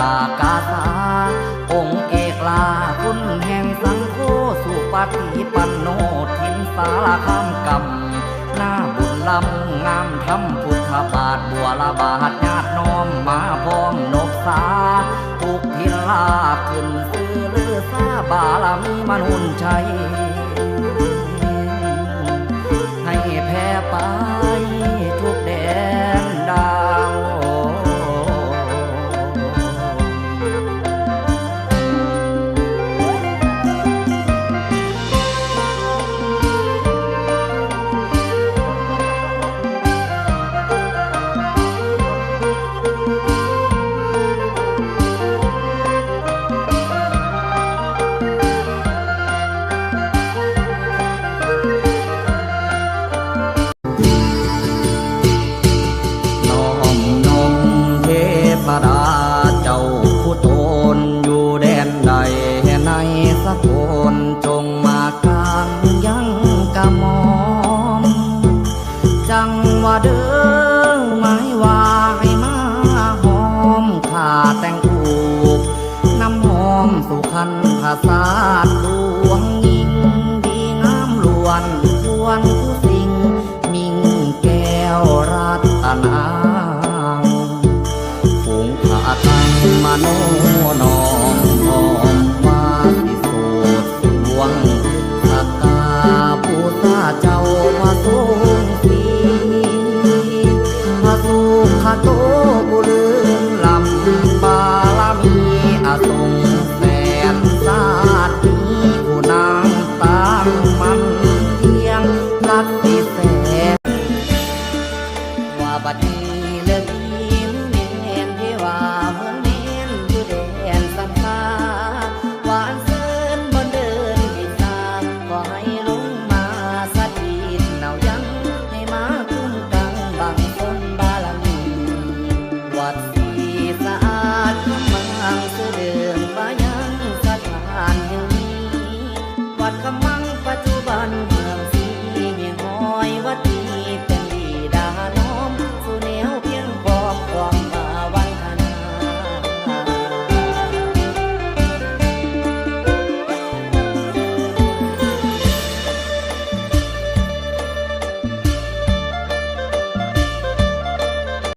ตากาสา องค์เอกลาคุณแห่งสังโฆสุปฏิปันโนทินสารคำกรรมหน้าบุญลำงามทมพุทธบาทบัวละบาทญาติน้อมมาพร้อมนกสาปุกพิลาขึ้นซื้อลือซาบาลามีมนุนใจ ผาสาดลวงยิงดีงามล้วนควนผู้สิงมิ่งแก้วรัตนางฝูงผาตังมโน Sabadinho